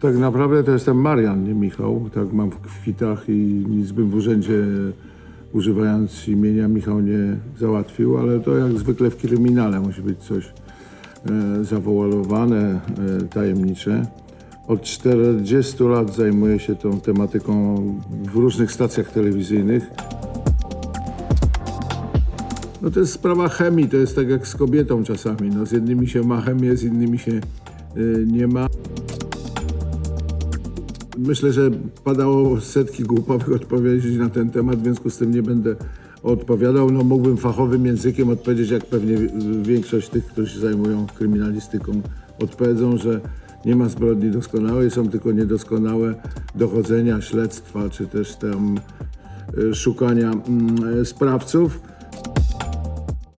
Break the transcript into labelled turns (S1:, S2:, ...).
S1: Tak naprawdę to jestem Marian, nie Michał. Tak mam w kwitach i nic bym w urzędzie używając imienia Michał nie załatwił, ale to jak zwykle w kryminale musi być coś e, e, tajemnicze. Od 40 lat zajmuję się tą tematyką w różnych stacjach telewizyjnych. No to jest sprawa chemii, to jest tak jak z kobietą czasami. No, z jednymi się ma chemię, z innymi się y, nie ma. Myślę, że padało setki głupowych odpowiedzi na ten temat, w związku z tym nie będę odpowiadał. No, mógłbym fachowym językiem odpowiedzieć, jak pewnie większość tych, którzy się zajmują kryminalistyką, odpowiedzą, że nie ma zbrodni doskonałej, są tylko niedoskonałe dochodzenia, śledztwa, czy też tam e, szukania mm, sprawców.